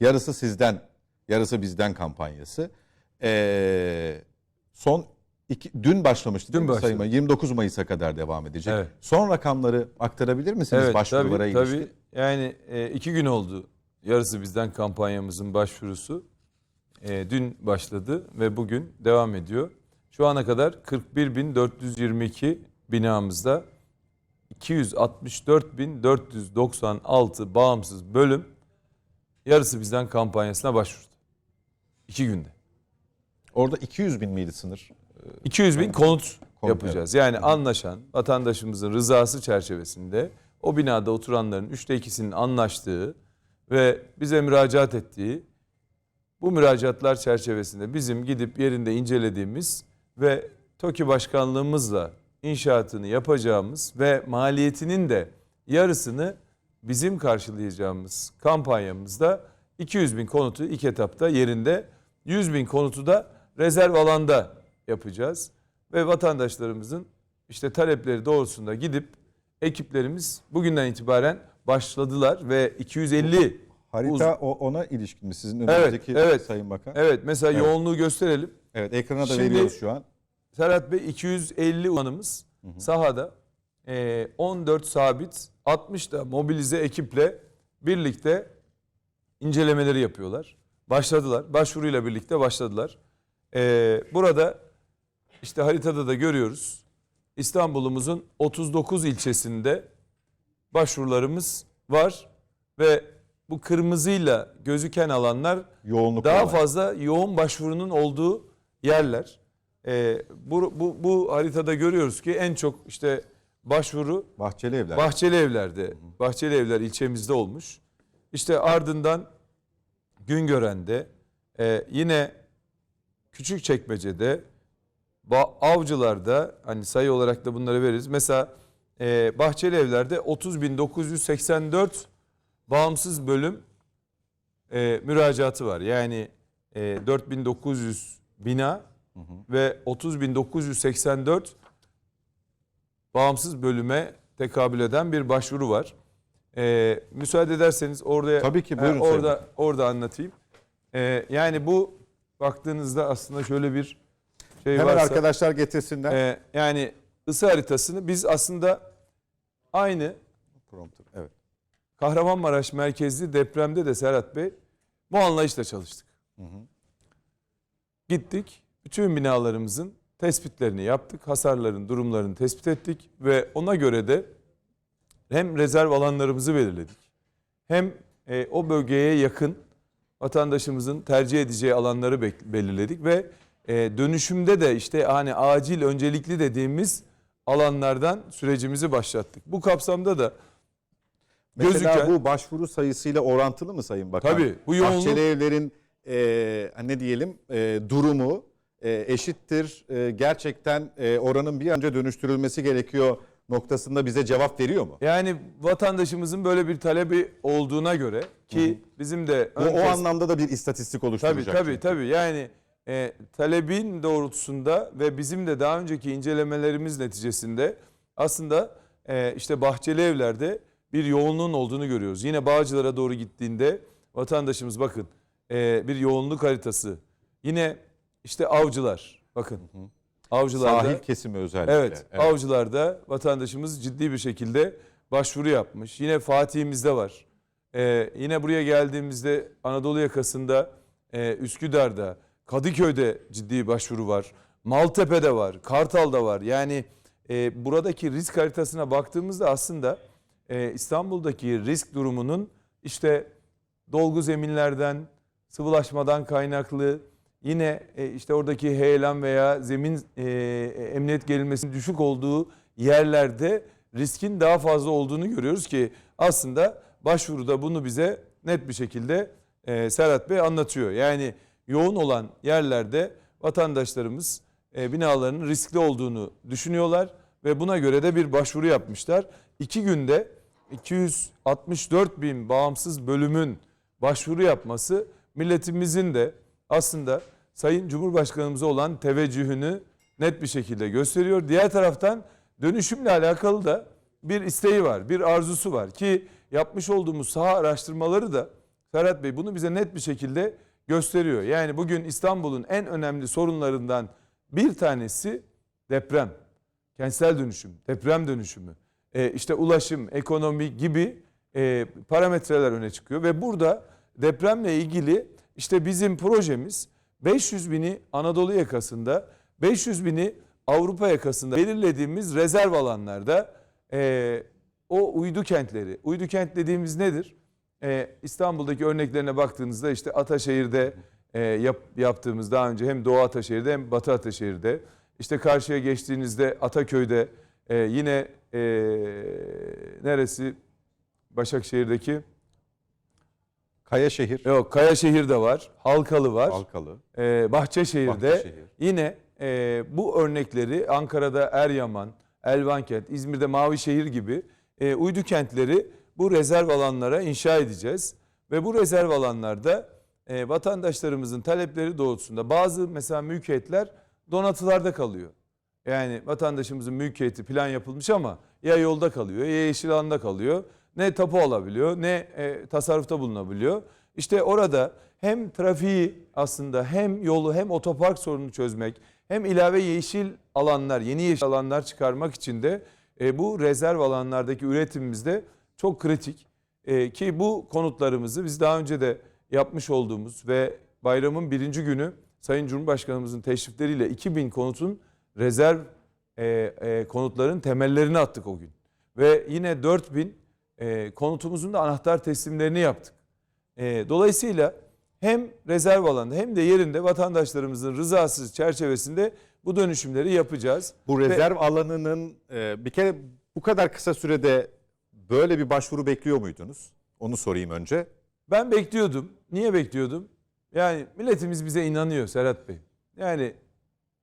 yarısı sizden, yarısı bizden kampanyası. Ee, son iki, dün başlamıştı Dün başladı. sayıma? 29 Mayıs'a kadar devam edecek. Evet. Son rakamları aktarabilir misiniz Evet başvurulara tabii, ilişkin? tabii. Yani e, iki gün oldu yarısı bizden kampanyamızın başvurusu. E, dün başladı ve bugün devam ediyor. Şu ana kadar 41.422 binamızda 264.496 bağımsız bölüm yarısı bizden kampanyasına başvurdu. İki günde. Orada 200 bin miydi sınır? 200 bin konut Konut, yapacağız. Yani anlaşan vatandaşımızın rızası çerçevesinde o binada oturanların üçte ikisinin anlaştığı ve bize müracaat ettiği bu müracaatlar çerçevesinde bizim gidip yerinde incelediğimiz ve TOKİ başkanlığımızla inşaatını yapacağımız ve maliyetinin de yarısını bizim karşılayacağımız kampanyamızda 200 bin konutu ilk etapta yerinde 100 bin konutu da rezerv alanda yapacağız. Ve vatandaşlarımızın işte talepleri doğrultusunda gidip ekiplerimiz bugünden itibaren başladılar ve 250 Harita o, ona ilişkin mi? Sizin Evet, önünüzdeki evet. Sayın Bakan. evet mesela Evet. yoğunluğu gösterelim. Evet, ekrana da Şimdi- veriyoruz şu an. Serhat Bey 250 uzmanımız sahada 14 sabit 60 da mobilize ekiple birlikte incelemeleri yapıyorlar. Başladılar. Başvuruyla birlikte başladılar. E, burada işte haritada da görüyoruz. İstanbul'umuzun 39 ilçesinde başvurularımız var ve bu kırmızıyla gözüken alanlar Yoğunluk daha olan. fazla yoğun başvurunun olduğu yerler. Ee, bu, bu, bu haritada görüyoruz ki en çok işte başvuru Bahçeli evler. Bahçeli Evler'de, Bahçeli Evler ilçemizde olmuş. İşte ardından Güngören'de, e, yine Küçükçekmece'de, Ba- Avcılar'da hani sayı olarak da bunları veririz. Mesela e, Bahçeli Evler'de 30.984 bağımsız bölüm e, müracaatı var. Yani e, 4900 bina ve 30.984 bağımsız bölüme tekabül eden bir başvuru var. Ee, müsaade ederseniz orada Tabii ki, e, buyurun Sayın orada orada anlatayım. Ee, yani bu baktığınızda aslında şöyle bir şey Hemen varsa arkadaşlar getirsinler. e, yani ısı haritasını biz aslında aynı Prompter. Evet. Kahramanmaraş merkezli depremde de Serhat Bey bu anlayışla çalıştık. Gittik, bütün binalarımızın tespitlerini yaptık, hasarların durumlarını tespit ettik ve ona göre de hem rezerv alanlarımızı belirledik, hem e, o bölgeye yakın vatandaşımızın tercih edeceği alanları belirledik ve e, dönüşümde de işte hani acil öncelikli dediğimiz alanlardan sürecimizi başlattık. Bu kapsamda da Mesela gözüken bu başvuru sayısıyla orantılı mı Sayın Bakan? Tabii, bu yoğunluk- Bahçeli evlerin e, ne diyelim e, durumu e, eşittir. E, gerçekten e, oranın bir an önce dönüştürülmesi gerekiyor noktasında bize cevap veriyor mu? Yani vatandaşımızın böyle bir talebi olduğuna göre ki bizim de O, ön o test- anlamda da bir istatistik tabii oluşturacak. tabii çünkü. tabii yani e, talebin doğrultusunda ve bizim de daha önceki incelemelerimiz neticesinde aslında e, işte bahçeli evlerde bir yoğunluğun olduğunu görüyoruz. Yine Bağcılar'a doğru gittiğinde vatandaşımız bakın e, bir yoğunluk haritası. Yine işte avcılar bakın. Avcılarda Sahil kesimi özellikle. Evet, avcılarda vatandaşımız ciddi bir şekilde başvuru yapmış. Yine Fatih'imizde var. Ee, yine buraya geldiğimizde Anadolu yakasında, e, Üsküdar'da, Kadıköy'de ciddi başvuru var. Maltepe'de var, Kartal'da var. Yani e, buradaki risk haritasına baktığımızda aslında e, İstanbul'daki risk durumunun işte dolgu zeminlerden, sıvılaşmadan kaynaklı, yine e, işte oradaki heyelan veya zemin e, emniyet gerilmesinin düşük olduğu yerlerde riskin daha fazla olduğunu görüyoruz ki aslında başvuruda bunu bize net bir şekilde e, Serhat Bey anlatıyor. Yani yoğun olan yerlerde vatandaşlarımız e, binalarının riskli olduğunu düşünüyorlar ve buna göre de bir başvuru yapmışlar. İki günde 264 bin bağımsız bölümün başvuru yapması milletimizin de aslında Sayın Cumhurbaşkanımıza olan teveccühünü net bir şekilde gösteriyor. Diğer taraftan dönüşümle alakalı da bir isteği var, bir arzusu var ki yapmış olduğumuz saha araştırmaları da Ferhat Bey bunu bize net bir şekilde gösteriyor. Yani bugün İstanbul'un en önemli sorunlarından bir tanesi deprem, kentsel dönüşüm, deprem dönüşümü, e, işte ulaşım, ekonomi gibi e, parametreler öne çıkıyor ve burada depremle ilgili işte bizim projemiz 500 bini Anadolu yakasında, 500 bini Avrupa yakasında belirlediğimiz rezerv alanlarda e, o uydu kentleri, uydu kent dediğimiz nedir? E, İstanbul'daki örneklerine baktığınızda işte Ataşehir'de e, yap, yaptığımız daha önce hem Doğu Ataşehir'de hem Batı Ataşehir'de, işte karşıya geçtiğinizde Ataköy'de e, yine e, neresi? Başakşehir'deki Kayaşehir, yok Kayaşehir'de var, Halkalı var. Halkalı, Ee, Bahçeşehir'de Bahçeşehir. yine e, bu örnekleri Ankara'da Eryaman, Elvankent, İzmir'de Mavişehir gibi e, uydu kentleri bu rezerv alanlara inşa edeceğiz. Ve bu rezerv alanlarda e, vatandaşlarımızın talepleri doğrultusunda bazı mesela mülkiyetler donatılarda kalıyor. Yani vatandaşımızın mülkiyeti plan yapılmış ama ya yolda kalıyor ya yeşil alanda kalıyor. Ne tapu alabiliyor ne e, tasarrufta bulunabiliyor. İşte orada hem trafiği aslında hem yolu hem otopark sorununu çözmek hem ilave yeşil alanlar yeni yeşil alanlar çıkarmak için de e, bu rezerv alanlardaki üretimimizde çok kritik. E, ki bu konutlarımızı biz daha önce de yapmış olduğumuz ve bayramın birinci günü Sayın Cumhurbaşkanımızın teşrifleriyle 2000 konutun rezerv e, e, konutların temellerini attık o gün. Ve yine 4000 e, konutumuzun da anahtar teslimlerini yaptık. E, dolayısıyla hem rezerv alanda hem de yerinde vatandaşlarımızın rızası çerçevesinde bu dönüşümleri yapacağız. Bu rezerv alanının e, bir kere bu kadar kısa sürede böyle bir başvuru bekliyor muydunuz? Onu sorayım önce. Ben bekliyordum. Niye bekliyordum? Yani milletimiz bize inanıyor Serhat Bey. Yani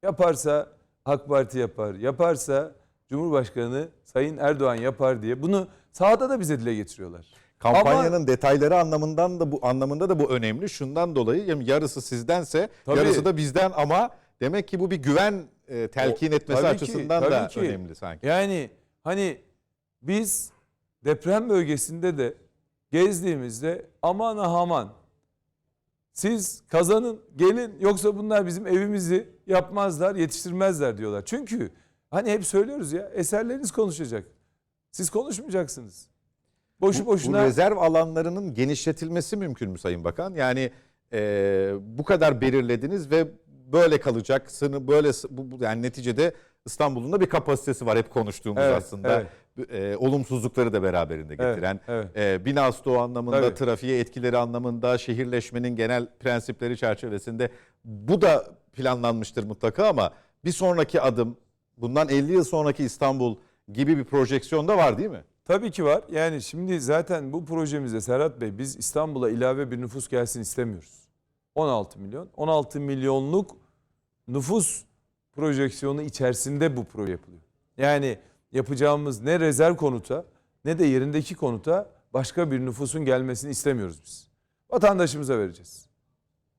yaparsa AK Parti yapar, yaparsa Cumhurbaşkanı Sayın Erdoğan yapar diye bunu sahada da bize dile getiriyorlar. Kampanyanın detayları anlamından da bu anlamında da bu önemli. Şundan dolayı yani yarısı sizdense Tabii. yarısı da bizden ama demek ki bu bir güven e, telkin O- etmesi ki, açısından tabii da ki. önemli sanki. Yani hani biz deprem bölgesinde de gezdiğimizde aman aman siz kazanın gelin yoksa bunlar bizim evimizi yapmazlar yetiştirmezler diyorlar. Çünkü hani hep söylüyoruz ya eserleriniz konuşacak. Siz konuşmayacaksınız. Boşu Bu, bu boşuna rezerv alanlarının genişletilmesi mümkün mü Sayın Bakan? Yani e, bu kadar belirlediniz ve böyle kalacak. Sını böyle bu, yani neticede İstanbul'un da bir kapasitesi var hep konuştuğumuz Evet, aslında. E, olumsuzlukları da beraberinde Evet, getiren. evet. E, bina stoğu anlamında, Tabii. trafiğe etkileri anlamında, şehirleşmenin genel prensipleri çerçevesinde bu da planlanmıştır mutlaka ama bir sonraki adım bundan 50 yıl sonraki İstanbul gibi bir projeksiyon da var değil mi? Tabii ki var. Yani şimdi zaten bu projemizde Serhat Bey biz İstanbul'a ilave bir nüfus gelsin istemiyoruz. 16 milyon. 16 milyonluk nüfus projeksiyonu içerisinde bu proje yapılıyor. Yani yapacağımız ne rezerv konuta ne de yerindeki konuta başka bir nüfusun gelmesini istemiyoruz biz. Vatandaşımıza vereceğiz.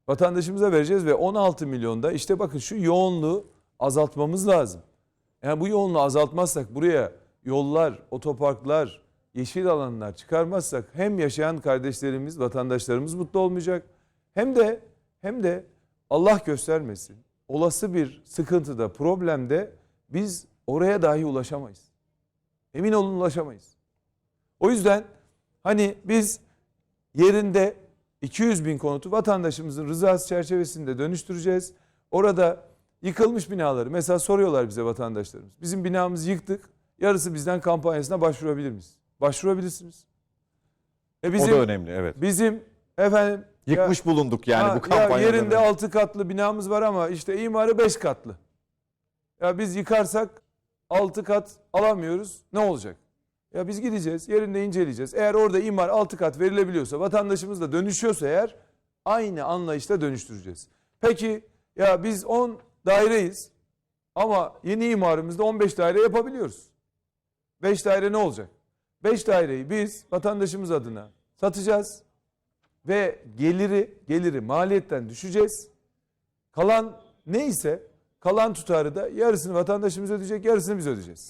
Vatandaşımıza vereceğiz ve 16 milyonda işte bakın şu yoğunluğu azaltmamız lazım. Yani bu yoğunluğu azaltmazsak buraya yollar, otoparklar, yeşil alanlar çıkarmazsak hem yaşayan kardeşlerimiz, vatandaşlarımız mutlu olmayacak hem de hem de Allah göstermesin olası bir sıkıntıda, problemde biz oraya dahi ulaşamayız. Emin olun ulaşamayız. O yüzden hani biz yerinde 200 bin konutu vatandaşımızın rızası çerçevesinde dönüştüreceğiz. Orada yıkılmış binaları mesela soruyorlar bize vatandaşlarımız. Bizim binamızı yıktık. Yarısı bizden kampanyasına başvurabilir miyiz? Başvurabilirsiniz. E bizim, o da önemli evet. Bizim efendim ya- Yıkmış bulunduk yani Ha, bu kampanyadan. Ya yerinde önce. 6 katlı binamız var ama işte imarı 5 katlı. Ya biz yıkarsak 6 kat alamıyoruz. Ne olacak? Ya biz gideceğiz, yerinde inceleyeceğiz. Eğer orada imar 6 kat verilebiliyorsa, vatandaşımız da dönüşüyorsa eğer aynı anlayışla dönüştüreceğiz. Peki ya biz 10 daireyiz ama yeni imarımızda 15 daire yapabiliyoruz. 5 daire ne olacak? 5 daireyi biz vatandaşımız adına satacağız ve geliri geliri maliyetten düşeceğiz. Kalan neyse kalan tutarı da yarısını vatandaşımız ödeyecek, yarısını biz ödeyeceğiz.